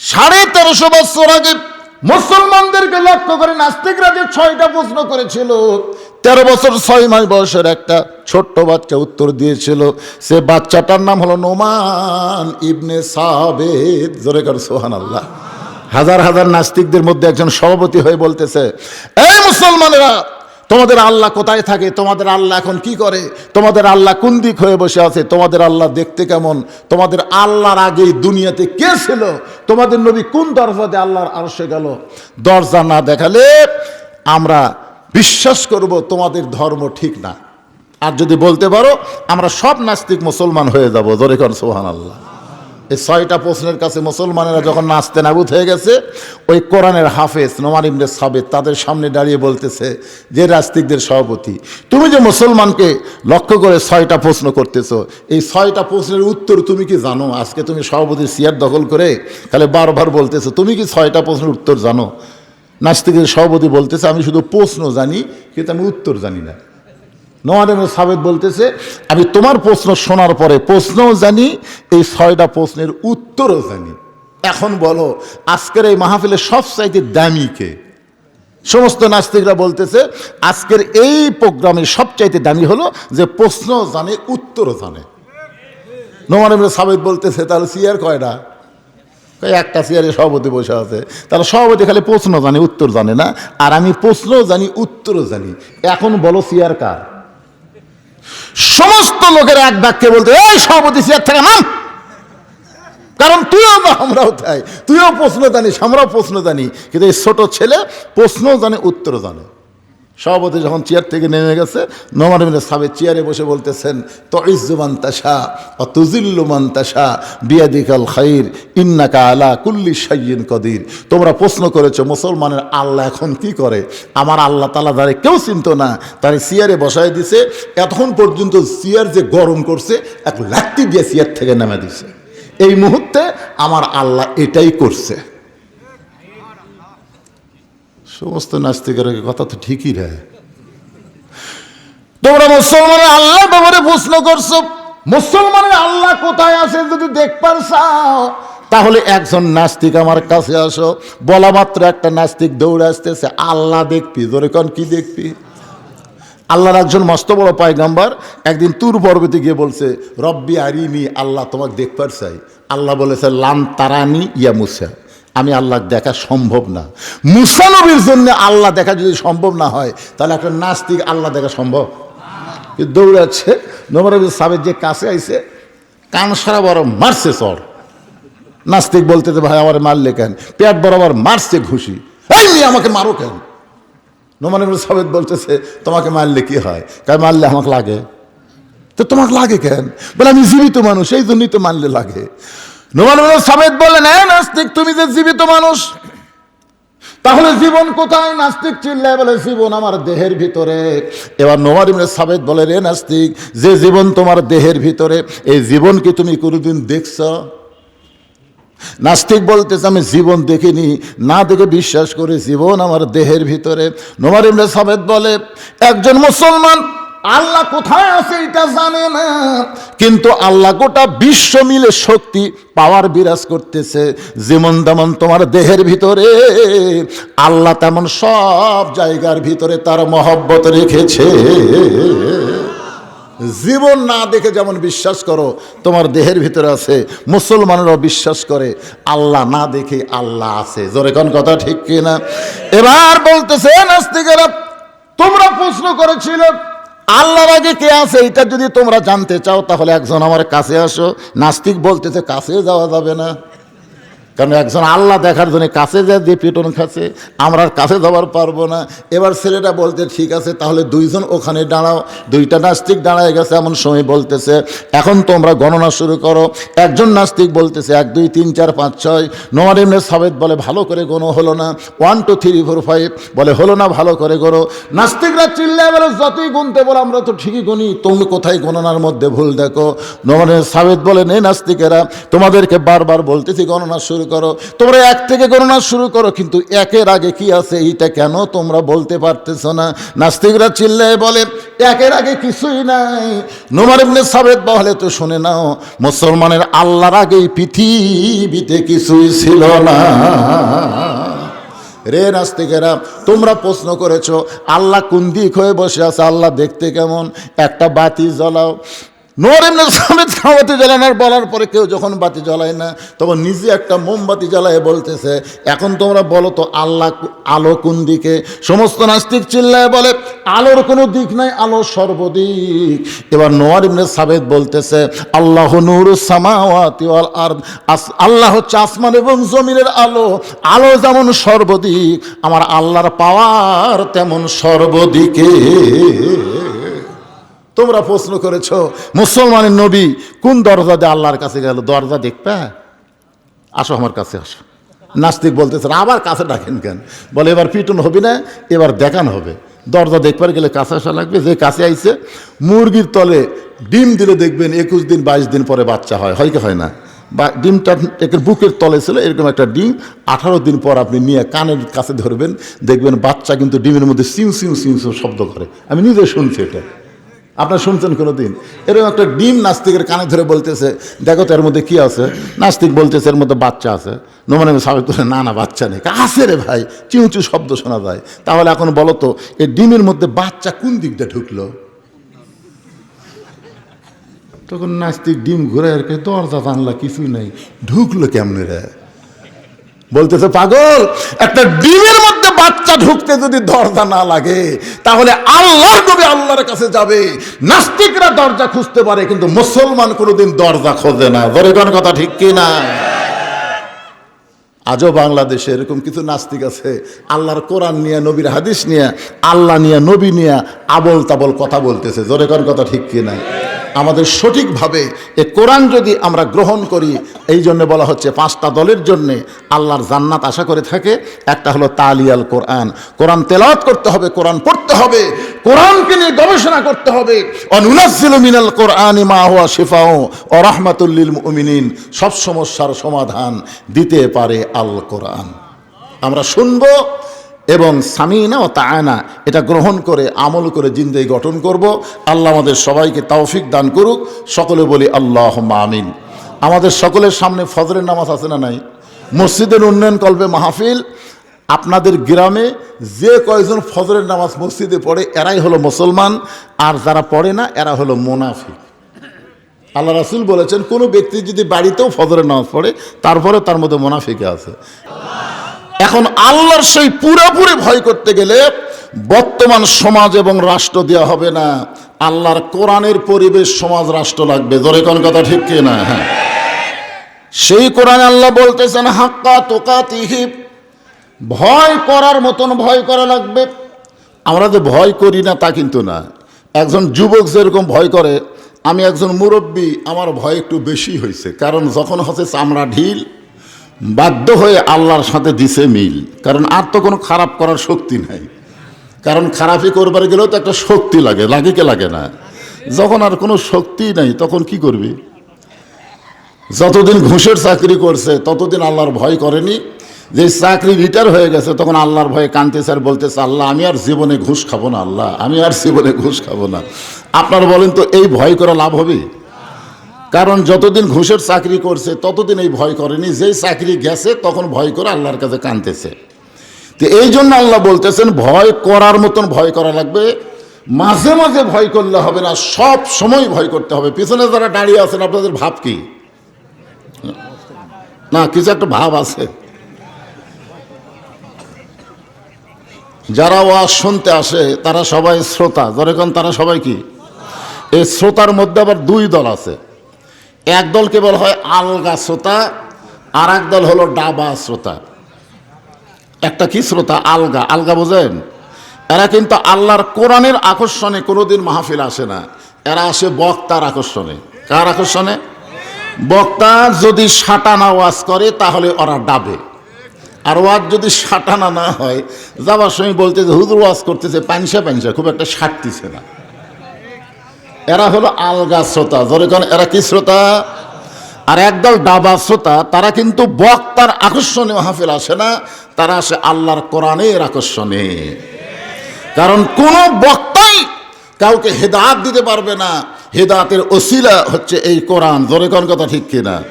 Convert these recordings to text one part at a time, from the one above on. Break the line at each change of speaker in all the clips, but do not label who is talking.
সাড়ে তেরোশো বছর আগে মুসলমানদেরকে লক্ষ্য করে নাস্তিকরা যে ছয়টা প্রশ্ন করেছিল, তেরো বছর ছয় মাস বয়সের একটা ছোট্ট বাচ্চা উত্তর দিয়েছিল, সে বাচ্চাটার নাম হলো নোমান ইবনে সাবেদ। জোরে সোহান আল্লাহ হাজার হাজার নাস্তিকদের মধ্যে একজন সভাপতি হয়ে বলতেছে, এই মুসলমানেরা তোমাদের আল্লাহ কোথায় থাকে? তোমাদের আল্লাহ এখন কি করে? তোমাদের আল্লাহ কোন দিক হয়ে বসে আছে? তোমাদের আল্লাহ দেখতে কেমন? তোমাদের আল্লাহর আগে দুনিয়াতে কে ছিল? তোমাদের নবী কোন দরজাতে আল্লাহর আরশে গেল? দরজা না দেখালে আমরা বিশ্বাস করব তোমাদের ধর্ম ঠিক না। আর যদি বলতে পারো, আমরা সব নাস্তিক মুসলমান হয়ে যাব। জোরে কর সোহান আল্লাহ এই ছয়টা প্রশ্নের কাছে মুসলমানেরা যখন নাচতে নাবুদ হয়ে গেছে, ওই কোরআনের হাফেজ নোমান ইবনে সাবেদ তাদের সামনে দাঁড়িয়ে বলতেছে যে রাস্তিকদের সভাপতি, তুমি যে মুসলমানকে লক্ষ্য করে ছয়টা প্রশ্ন করতেছো, এই ছয়টা প্রশ্নের উত্তর তুমি কি জানো? আজকে তুমি সভাপতির চেয়ার দখল করে তাহলে বারবার বলতেছো, তুমি কি ছয়টা প্রশ্নের উত্তর জানো? নাস্তিকের সভাপতি বলতেছে, আমি শুধু প্রশ্ন জানি, কিন্তু আমি উত্তর জানি না। নোয়ারেম সাবেদ বলতেছে, আমি তোমার প্রশ্ন শোনার পরে প্রশ্নও জানি, এই ছয়টা প্রশ্নের উত্তরও জানি। এখন বলো, আজকের এই মাহফিলের সবচাইতে দামি কে? সমস্ত নাস্তিকরা বলতেছে, আজকের এই প্রোগ্রামের সবচাইতে দামি হলো যে প্রশ্ন জানে, উত্তরও জানে। নোমারেম সাবেদ বলতেছে, তাহলে সিয়ার কয়টা? একটা চেয়ারে সভাপতি বসে আছে। তাহলে সভাপতি খালি প্রশ্ন জানে, উত্তর জানে না। আর আমি প্রশ্নও জানি, উত্তরও জানি। এখন বলো চেয়ার কার? সমস্ত লোকের এক বাক্যে বলতো, এই সভাপতি চেয়ার থেকে নাম। কারণ তুইও আমরাও তাই। তুইও প্রশ্ন জানিস, আমরাও প্রশ্ন জানি। কিন্তু এই ছোট ছেলে প্রশ্ন জানে, উত্তর জানে। সভাপতি যখন চেয়ার থেকে নেমে গেছে নোমান মিলে সাবের চেয়ারে বসে বলতেছেন তইজুমান তাসা অতুজিল্লুমান তাসা বিয়াদিকাল খাইর, ইন্নাকা আলা কুল্লি সাইয়িন কদির। তোমরা প্রশ্ন করেছ, মুসলমানের আল্লাহ এখন কি করে? আমার আল্লাহ তালা দ্বারে কেউ চিনত না। তার চেয়ারে বসায় দিছে, এতক্ষণ পর্যন্ত চেয়ার যে গরম করছে, এক লাত্তি দিয়ে চেয়ার থেকে নেমে দিছে। এই মুহূর্তে আমার আল্লাহ এটাই করছে। সমস্ত নাস্তিকের কথা তো ঠিকই রে। তোমরা মুসলমানের আল্লাহ ব্যাপারে প্রশ্ন করছ, মুসলমানের আল্লাহ কোথায় আছে যদি দেখবার তাহলে একজন নাস্তিক আমার কাছে আসো, বলা মাত্র একটা নাস্তিক দৌড়ে আসতেছে, আল্লাহ দেখবি, জোরে কন কি দেখবি? আল্লাহর একজন মস্ত বড় পায়গাম্বার একদিন তুর পর্বতে গিয়ে বলছে, রব্বি আরিনি আল্লাহ তোমাকে দেখবার চাই আল্লাহ বলেছে লাম তারানি ইয়া মুসা। আমি আল্লাহ দেখা সম্ভব না। মুসানবীর জন্য আল্লাহ দেখা যদি সম্ভব না হয়, তাহলে একটা নাস্তিক আল্লাহ দেখা সম্ভব? দৌড়াচ্ছে নবরবী সাহেব যে কাছে আইছে, কান সারা বড় মারছে চর। নাস্তিক বলতে ভাই, আমার মারলে কেন? পেট বরাবর মারছে ঘুষি। এই আমাকে মারো কেন? নোমান ইবনে সাবেদ বলতেছে, তোমাকে মারলে কি হয়? কাই মারলে আমাকে লাগে? তো তোমাকে লাগে কেন? বলে, আমি জীবিত মানুষ, এই জন্যই তো মারলে লাগে। নোমান সাবেদ বললেন হ্যাঁ নাস্তিক, তুমি যে জীবিত মানুষ, তাহলে জীবন কোথায়? নাস্তিক চিল্লায় বলে, জীবন আমার দেহের ভিতরে। এবার নোমার ইবনে সাবেদ বলে রে নাস্তিক, যে জীবন তোমার দেহের ভিতরে, এই জীবন কি তুমি কোনোদিন দেখছ? নাস্তিক বলতেছে, আমি জীবন দেখিনি, না দেখে বিশ্বাস করে, জীবন আমার দেহের ভিতরে। নোমার ইবনে সাবেদ বলে, একজন মুসলমান আল্লাহ কোথায় আছে এটা জানে না। কিন্তু আল্লাহ গোটা বিশ্ব মিলে শক্তি পাওয়ার বিরাজ করতেছে। যেমন তেমন তোমার দেহের ভিতরে, আল্লাহ তেমন সব জায়গার ভিতরে তার মহব্বত রেখেছে। জীবন না দেখে যেমন বিশ্বাস করো, তোমার দেহের ভিতরে আছে, মুসলমানেরাও বিশ্বাস করে, আল্লাহ না দেখে আল্লাহ আছে। জোরে কোন কথা ঠিক কিনা? এবার বলতেছে নাস্তিকেরা, তোমরা প্রশ্ন করেছিল আল্লাহর আগে কে আছে এটা যদি তোমরা জানতে চাও, তাহলে একজন আমার কাছে আসো। নাস্তিক বলতেছে, কাছে যাওয়া যাবে না। কারণ একজন আল্লাহ দেখার জন্য কাছে যা দিয়ে পেটন খাচ্ছে, আমরা কাছে যাওয়ার পারব না। এবার ছেলেটা বলতে ঠিক আছে, তাহলে দুইজন ওখানে দাঁড়াও। দুইটা নাস্তিক দাঁড়ায় গেছে, এমন সময় বলতেছে, এখন তোমরা গণনা শুরু করো। একজন নাস্তিক বলতেছে, এক, দুই, তিন, চার, পাঁচ, ছয়। নোয়ার এমনি সাবেদ বলে, ভালো করে গণো, হলো না। One two three four five বলে, হলো না, ভালো করে গণো। নাস্তিকরা চিল্লায় বলে, যতই গুনতে বলে, আমরা তো ঠিকই গুনি। তুমি কোথায় গণনার মধ্যে ভুল দেখো? নোয়ার সাবেদ বলে, নে নাস্তিকেরা, তোমাদেরকে বারবার বলতেছি, গণনা শুরু করো। তোমরা এক থেকে গণনা শুরু করো, কিন্তু একের আগে কি আছে এইটা কেন তোমরা বলতে পারতেছো না? নাস্তিকরা চিল্লায় বলে, একের আগে কিছুই নাই। নোমার ইবনে সাবেদ বলে, তো শুনে নাও, মুসলমানের আল্লাহর আগেই পৃথিবীতে কিছুই ছিল না। রে নাস্তিকেরা, তোমরা প্রশ্ন করেছ, আল্লাহ কোন দিক হয়ে বসে আছে? আল্লাহ দেখতে কেমন? একটা বাতি জ্বলাও। নোরেম সমেত বাতি জ্বালানোর বলার পরে কেউ যখন বাতি জ্বলায় না, তখন নিজে একটা মোমবাতি জ্বালায় বলতেছে, এখন তোমরা বলো তো আল্লাহ আলো কোন দিকে? সমস্ত নাস্তিক চিল্লায় বলে, আলোর কোনো দিক নাই, আলো সর্বদিক। এবার নোয়ার ইবনে সাবেদ বলতেছে, আল্লাহ নূর সামাওয়াতি ওয়াল আরদ। আল্লাহ হচ্ছে আসমান এবং জমিনের আলো আলো যেমন সর্বদিক, আমার আল্লাহর পাওয়ার তেমন সর্বদিকে। তোমরা প্রশ্ন করেছ, মুসলমানের নবী কোন দরজা দিয়ে আল্লাহর কাছে গেল? দরজা দেখবে? আসো আমার কাছে আসো। নাস্তিক বলতেছে, আবার কাছে ডাকেন কেন? বলে, এবার পিটন হবে না, এবার দেখানো হবে। দরজা দেখবার গেলে কাছে আসা লাগবে, যে কাছে আইছে, মুরগির তলে ডিম দিলে দেখবেন একুশ দিন, বাইশ দিন পরে বাচ্চা হয়। হয় কি হয় না? বা ডিমটা একের বুকের তলে ছিল, এরকম একটা ডিম, আঠারো দিন পর আপনি নিয়ে কানের কাছে ধরবেন, দেখবেন বাচ্চা কিন্তু ডিমের মধ্যে সিউ সিউ সিউ সিউ শব্দ করে। আমি নিজে শুনছি এটা। আপনার শুনছেন কোনো দিন এরকম একটা ডিম নাস্তিকের কানে ধরে বলতেছে, দেখো তো এর মধ্যে কি আছে? নাস্তিক বলতেছে, এর মধ্যে বাচ্চা আছে। নোমানে সাবেক করে না না, বাচ্চা নেই। আছে রে ভাই। চিউচু শব্দ শোনা যায়। তাহলে এখন বলো তো, এই ডিমের মধ্যে বাচ্চা কোন দিকটা ঢুকলো? তখন নাস্তিক ডিম ঘুরে আর দরজা, জানলা কিছুই নাই। ঢুকলো কেমনে রে? বলতেছে, পাগল, একটা ডিমের মধ্যে বাচ্চা ঢুকতে যদি দরজা না লাগে, তাহলে আল্লাহর নবী আল্লাহর কাছে যাবে। নাস্তিকরা দরজা খুঁজতে পারে, কিন্তু মুসলমান কোনোদিন দরজা খোঁজে না। ধরে কোন কথা ঠিক কি না আজও বাংলাদেশে এরকম কিছু নাস্তিক আছে, আল্লাহর কোরআন নিয়ে, নবীর হাদিস নিয়ে, আল্লাহ নিয়ে, নবী নিয়ে আবল তাবল কথা বলতেছে। জোরে কথা ঠিক কি না আমাদের সঠিকভাবে এ কোরআন যদি আমরা গ্রহণ করি, এই জন্য বলা হচ্ছে পাঁচটা দলের জন্য আল্লাহর জান্নাত আশা করে থাকে। একটা হলো তালিয়াল কোরআন। কোরআন তেলাওয়াত করতে হবে, কোরআন পড়তে হবে, কোরআনকে নিয়ে গবেষণা করতে হবে। অনুনাজ্জিলু মিনাল কোরআন মা শিফাও ও রাহমাতুল্লিল মুমিনিন। সব সমস্যার সমাধান দিতে পারে আল কোরআন। আমরা শুনব এবং সামিনা ও তায়না এটা গ্রহণ করে, আমল করে জিন্দেগি গঠন করব। আল্লাহ আমাদের সবাইকে তৌফিক দান করুক। সকলে বলি আল্লাহ আমিন। আমাদের সকলের সামনে ফজরের নামাজ আছে না নাই? মসজিদের উন্নয়ন কল্পে মাহফিল। আপনাদের গ্রামে যে কয়জন ফজরের নামাজ মসজিদে পড়ে, এরাই হলো মুসলমান। আর যারা পড়ে না, এরা হলো মোনাফিক। আল্লাহ রাসুল বলেছেন, কোনো ব্যক্তি যদি বাড়িতেও ফজরের নামাজ পড়ে তারপরে তার মধ্যে মোনাফিকে আছে। এখন আল্লাহর সেই পুরোপুরি ভয় করতে গেলে বর্তমান সমাজ এবং রাষ্ট্র দেওয়া হবে না। আল্লাহর কোরআনের পরিবেশ সমাজ, রাষ্ট্র লাগবে। ধরে কোন কথা ঠিক কি না? হ্যাঁ। সেই কোরআন আল্লাহ বলতেছেন, হাক্কা তোকা তিহিব ভয় করার মতন ভয় করা লাগবে। আমরা যে ভয় করি না তা কিন্তু না। একজন যুবক যেরকম ভয় করে, আমি একজন মুরব্বী, আমার ভয় একটু বেশি হয়েছে। কারণ যখন হচ্ছে চামড়া ঢিল বাধ্য হয়ে আল্লাহর সাথে দিছে মিল। কারণ আর তো কোনো খারাপ করার শক্তি নাই। কারণ খারাপই করবার গেলেও তো একটা শক্তি লাগে লাগে কে লাগে না? যখন আর কোনো শক্তি নাই, তখন কি করবি? যতদিন ঘুষের চাকরি করছে, ততদিন আল্লাহর ভয় করেনি। যে চাকরি রিটায়ার হয়ে গেছে, তখন আল্লাহর ভয়ে কানতেছে আর বলতেছে, আল্লাহ, আমি আর জীবনে ঘুষ খাব না, আল্লাহ, আমি আর জীবনে ঘুষ খাব না। আপনার বলেন তো, এই ভয় করা লাভ হবে? কারণ যতদিন ঘুষের চাকরি করছে, ততদিন এই ভয় করেনি। যেই চাকরি গেছে, তখন ভয় করে আল্লাহর কাছে কানতেছে তো এই জন্য আল্লাহ বলতেছেন, ভয় করার মতন ভয় করা লাগবে। মাঝে মাঝে ভয় করলে হবে না, সব সময় ভয় করতে হবে। পিছনে যারা দাঁড়িয়ে আছেন, আপনাদের ভাব কি? না, কিছু একটা ভাব আছে। যারা ওয়াজ শুনতে আসে, তারা সবাই শ্রোতা। যখন তারা সবাই কি? এই শ্রোতার মধ্যে আবার দুই দল আছে। এক দলকে বলা হয় আলগা শ্রোতা আর এক দল হলো ডাবা শ্রোতা। একটা কি শ্রোতা? আলগা। আলগা বোঝেন? এরা কিন্তু আল্লাহর কোরআনের আকর্ষণে কোনোদিন মাহফিল আসে না। এরা আসে বক্তার আকর্ষণে। কার আকর্ষণে? বক্তা যদি সাটানা ওয়াজ করে, তাহলে ওরা ডাবে। আর ওয়াজ যদি সাটানা না হয় যাবার সময় বলতে যে হুজুর ওয়াজ করতেছে, পানসা পানসা। খুব একটা সাটতিছে না। এরা হলো আলগা শ্রোতা। ধরে কোন, এরা কি শ্রোতা? আর একদল ডাবা শ্রোতা, তারা কিন্তু বক্তার আকর্ষণে মাহফিল আসে না, তারা আসে আল্লাহর কোরআনের আকর্ষণে। কারণ কোন বক্তাই কাউকে হেদাত দিতে পারবে না। হেদাতের ওসিলা হচ্ছে এই কোরআন। জোরে কোন কথা ঠিক কিনা?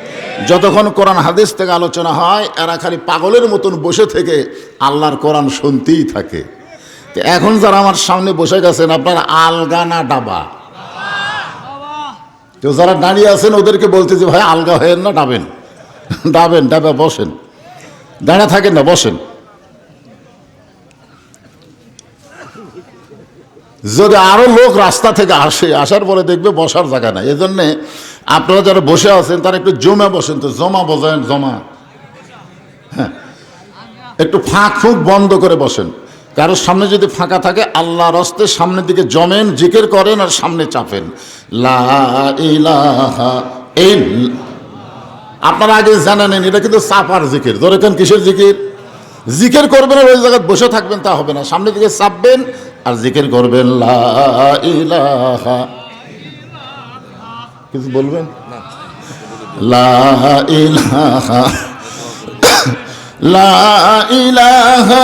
যতক্ষণ কোরআন হাদিস থেকে আলোচনা হয়, এরা খালি পাগলের মতন বসে থেকে আল্লাহর কোরআন শুনতেই থাকে। এখন যারা আমার সামনে বসে গেছেন, আপনার আলগা না ডাবা তো যারা দাঁড়িয়ে আছেন, ওদেরকে বলতে যে, ভাই, আলগা হয়েন না ডাবেন ডাবেন ডাবে বসেন। দাঁড়া থাকেন না, বসেন। যদি আরও লোক রাস্তা থেকে আসে, আসার পরে দেখবে বসার জায়গা নাই। এই জন্যে আপনারা যারা বসে আছেন, তারা একটু জমা বসেন তো, জমা বসেন, জমা। হ্যাঁ। একটু ফাঁক ফুঁক বন্ধ করে বসেন। কারোর সামনে যদি ফাঁকা থাকে আল্লাহ রস্তে সামনের দিকে জমেন জিকের করেন আর সামনে চাপেন। আপনারা আগে জানা নেন এটা কিন্তু চাপার জিকির। ধরে কেন কিসের জিকির? জিকের করবেন ওই জায়গায় বসে থাকবেন তা হবে না। সামনের দিকে চাপবেন আর জিকির করবেন। কিছু বলবেন? লা ইলাহা লা ইলাহা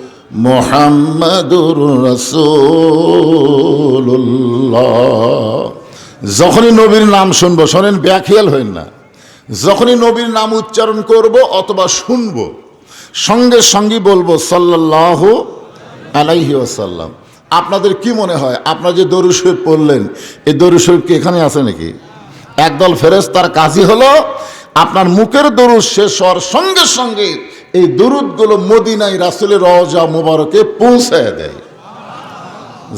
মুহাম্মাদুর রাসূলুল্লাহ। যখনই নবীর নাম শুনব, শোনেন, ব্যাখিয়াল হইন না। যখনই নবীর নাম উচ্চারণ করব অথবা শুনব, সঙ্গে সঙ্গে বলব সাল্লাল্লাহু আলাইহি ওয়াসাল্লাম। আপনাদের কি মনে হয়? আপনারা যে দরুদ শরীফ পড়লেন, এই দরু শরীফ কি এখানে আছে নাকি? একদল ফেরেস তার কাজই হলো, আপনার মুখের দরুদ শেষ হওয়ার সঙ্গে সঙ্গে এই দরুদগুলো মদিনায় রাসুলের রওজা মোবারকে পৌঁছায় দেয়।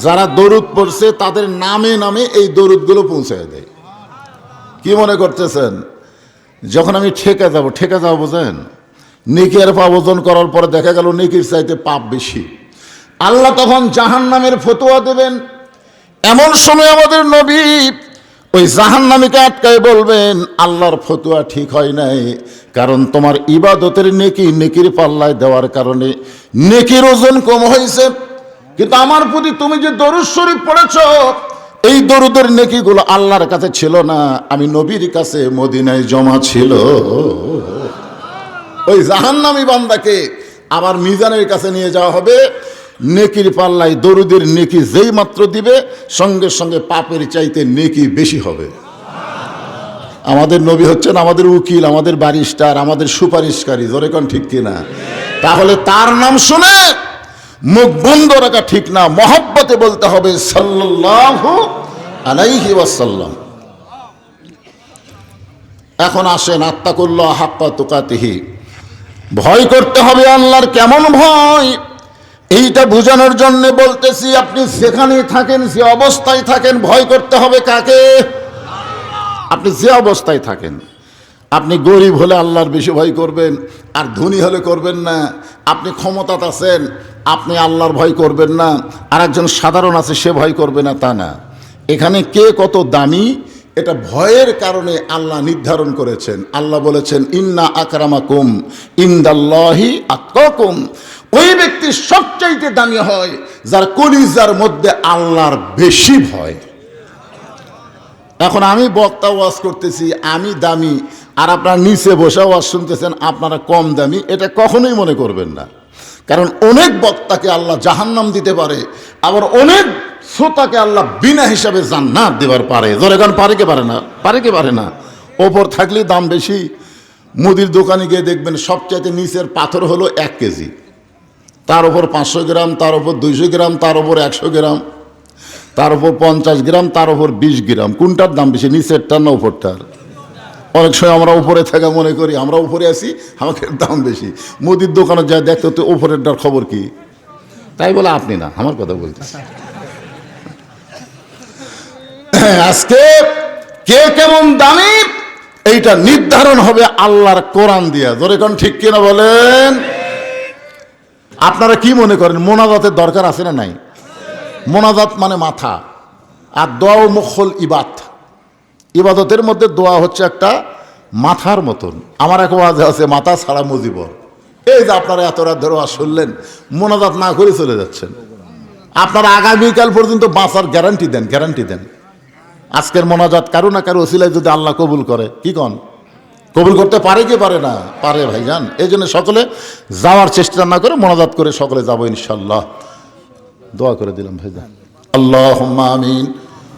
যারা দরুদ পড়ছে, তাদের নামে নামে এই দরুদগুলো পৌঁছায় দেয়। কি মনে করতেছেন? যখন আমি ঠেকে যাব ঠেকে যাব বোঝেন? নেকির পাপ ওজন করার পরে দেখা গেল নেকির চাইতে পাপ বেশি। আল্লাহ তখন জাহান নামের ফতোয়া দেবেন। এমন সময় আমাদের নবী ওই জাহান নামীকে আটকায় বলবেন, আল্লাহর ফতুয়া ঠিক হয় নাই। কারণ তোমার ইবাদতের নেকি নেকির পাল্লায় দেওয়ার কারণে নেকির ওজন কম হয়েছে। কিন্তু আমার প্রতি তুমি যে দরুদ শরীফ পড়েছ, এই দরুদের নেকিগুলো আল্লাহর কাছে ছিল না। আমি নবীর কাছে মদিনায় জমা ছিল। ওই জাহান্নামী বান্দাকে আবার মিজানের কাছে নিয়ে যাওয়া হবে। নেকির পাল্লায় দরুদের নেকি যেই মাত্র দিবে, সঙ্গে সঙ্গে পাপের চাইতে নেকি বেশি হবে। আমাদের নবী হচ্ছেন আমাদের উকিল, আমাদের বারিস্টার আমাদের সুপারিশকারী ধরে কোন ঠিক কিনা? তাহলে তার নাম শুনে মুখ বন্ধ রাখা ঠিক না, মহব্বতে বলতে হবে সাল্লাল্লাহু আলাইহি ওয়াসাল্লাম। এখন আসেন আত্মাকুল্লাহ হাক্কা তুকাতিহি। ভয় করতে হবে আল্লাহর কেমন ভয়? এইটা বোঝানোর জন্য বলতেছি, আপনি যেখানে থাকেন সে অবস্থায় থাকেন, ভয় করতে হবে কাকে? আপনি যে অবস্থায় থাকেন, আপনি গরিব হলে আল্লাহর বেশি ভয় করবেন, আর ধনী হলে করবেন না। আপনি ক্ষমতাত আছেন, আপনি আল্লাহর ভয় করবেন না। আর একজন সাধারণ আছে, সে ভয় করবে না, তা না। এখানে কে কত দামি, এটা ভয়ের কারণে আল্লাহ নির্ধারণ করেছেন। আল্লাহ বলেছেন, ইন্না আকরামাকুম, ইন্দাল্লাহি আত্মাকুম ওই ব্যক্তি সবচাইতে দামি হয়, যার কলিজার মধ্যে আল্লাহর বেশি ভয়। এখন আমি বক্তা ওয়াজ করতেছি, আমি দামি, আর আপনারা নিচে বসে ওয়াজ শুনতেছেন, আপনারা কম দামি, এটা কখনোই মনে করবেন না। কারণ অনেক বক্তাকে আল্লাহ জাহান্নাম দিতে পারে, আবার অনেক শ্রোতাকে আল্লাহ বিনা হিসাবে জান্নাত দেবার পারে। ধরে কারণ পারে কে পারে না? পারে কে পারে না? ওপর থাকলে দাম বেশি, মুদির দোকানে গিয়ে দেখবেন সবচাইতে নিচের পাথর হলো এক কেজি। তার উপর পাঁচশো গ্রাম, তার উপর দুইশো গ্রাম, তার উপর একশো গ্রাম, তার উপর পঞ্চাশ গ্রাম, তার উপর বিশ গ্রাম। কোনটার দাম বেশি, নিচেরটার না উপরটার? অনেক সময় আমরা উপরে থাকা মনে করি, আমরা উপরে আছি আমাকে দাম বেশি। মুদির দোকানে যা দেখতে, তো উপরেরটার খবর কি? তাই বলে আপনি না, আমার কথা বলতেছি। আজকে কে কেমন দামি, এইটা নির্ধারণ হবে আল্লাহর কোরআন দিয়া। ধরে কোন ঠিক কিনা বলেন? আপনারা কি মনে করেন, মোনাজাতের দরকার আছে না নাই? মোনাজাত মানে মাথা, আর দোয়া ও মুখল ইবাত ইবাদতের মধ্যে দোয়া হচ্ছে একটা মাথার মতন। আমার এক ওয়াজ আছে, মাথা ছাড়া মজিব এই যে আপনারা এত রাত ধরে ওয়াজ শুনলেন, মোনাজাত না করে চলে যাচ্ছেন। আপনারা আগামীকাল পর্যন্ত বাঁচার গ্যারান্টি দেন গ্যারান্টি দেন। আজকের মোনাজাত কারও না কারও ওসিলায় যদি আল্লাহ কবুল করে, কি কন? কবুল করতে পারে কি পারে না? পারে ভাইজান। এই জন্য সকলে যাওয়ার চেষ্টা না করে মোনাজাত করে সকলে যাব ইনশাল্লাহ দোয়া করে দিলাম ভাইজান। আল্লাহ আমিন।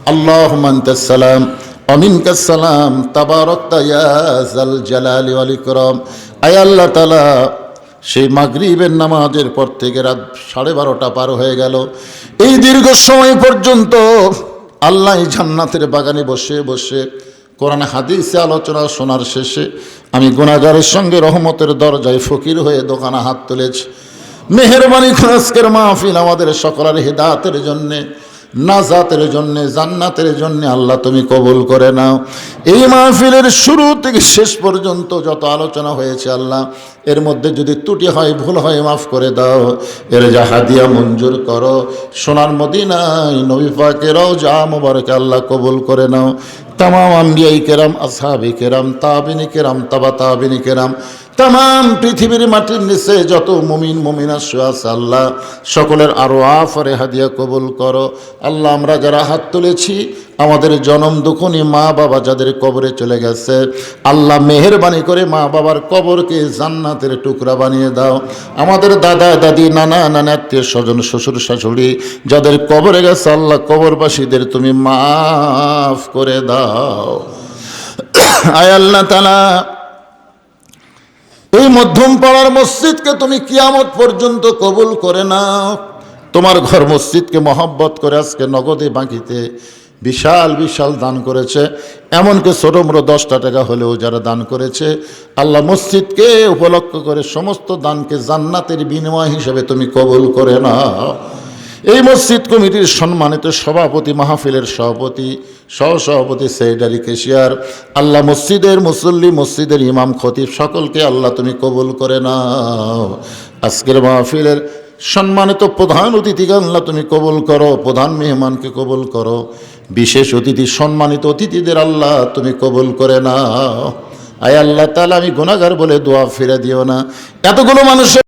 আল্লাহ সালাম। অমিনকা সালাম। তাবারকতা ইয়াজাল জালালি ওয়াল ইকরাম। আয় আল্লাহ তাআলা, সেই মাগরিবের নামাজের পর থেকে রাত সাড়ে বারোটা পার হয়ে গেল। এই দীর্ঘ সময় পর্যন্ত আল্লাহ জান্নাতের বাগানে বসে বসে কোরআন হাদিসে আলোচনা শোনার শেষে আমি গুণাগারের সঙ্গে রহমতের দরজায় ফকির হয়ে দোকানে হাত তুলেছি। মেহরবানি আজকের মাহফিল আমাদের সকলের হিদাতের জন্যে, নাজাতের জন্যে, জান্নাতের জন্যে আল্লাহ তুমি কবুল করে নাও। এই মাহফিলের শুরু থেকে শেষ পর্যন্ত যত আলোচনা হয়েছে আল্লাহ, এর মধ্যে যদি ত্রুটি হয়, ভুল হয়, মাফ করে দাও। এর যা হাদিয়া মঞ্জুর করো। সোনার মদিনায় নবী পাকেরাও যা মোবারকে আল্লাহ কবুল করে নাও। তাম আম্বিয়াই কেরাম আসহাবি কেরাম তাবিনী কেরাম তাবা তাবিনী কেরাম তাম পৃথিবীর মাটির নিচে যত মুমিন, মুমিনা আছে আল্লাহ। সকলের আরও আফরে হাদিয়া কবুল করো। আল্লাহ, আমরা যারা হাত তুলেছি, আমাদের জনম দুখনি মা বাবা যাদের কবরে চলে গেছে, আল্লাহ মেহরবানি করে মা বাবার কবরকে জান্নাতের টুকরা বানিয়ে দাও। আমাদের দাদা, দাদি, নানা নানা, আত্মীয় স্বজন, শ্বশুর, শাশুড়ি যাদের কবরে গেছে, আল্লাহ কবরবাসীদের তুমি মাফ করে দাও। আয় আল্লাহ তালা এই মধ্যম পাড়ার মসজিদকে তুমি কিয়ামত পর্যন্ত কবুল করে নাও। তোমার ঘর মসজিদকে মহব্বত করে আজকে নগদে বাঁকিতে বিশাল বিশাল দান করেছে। এমনকি ছোটমোটো দশটা টাকা হলেও যারা দান করেছে, আল্লাহ মসজিদকে উপলক্ষ করে সমস্ত দানকে জান্নাতের বিনিময় হিসেবে তুমি কবুল করে নাও। এই মসজিদ কমিটির সম্মানিত সভাপতি, মাহফিলের সভাপতি সহ সভাপতি সহসভাপতি সেক্রেটারি কেশিয়ার। আল্লাহ মসজিদের মুসল্লি, মসজিদের ইমাম, খতিব সকলকে আল্লাহ তুমি কবুল করে নাও। আজকের মাহফিলের সম্মানিত প্রধান অতিথিকে আল্লাহ তুমি কবুল করো, প্রধান মেহমানকে কবুল করো। বিশেষ অতিথি, সম্মানিত অতিথিদের আল্লাহ তুমি কবুল করে নাও। আয় আল্লাহ তাহলে আমি গুণাগার বলে দোয়া ফিরে দিও না। এতগুলো মানুষের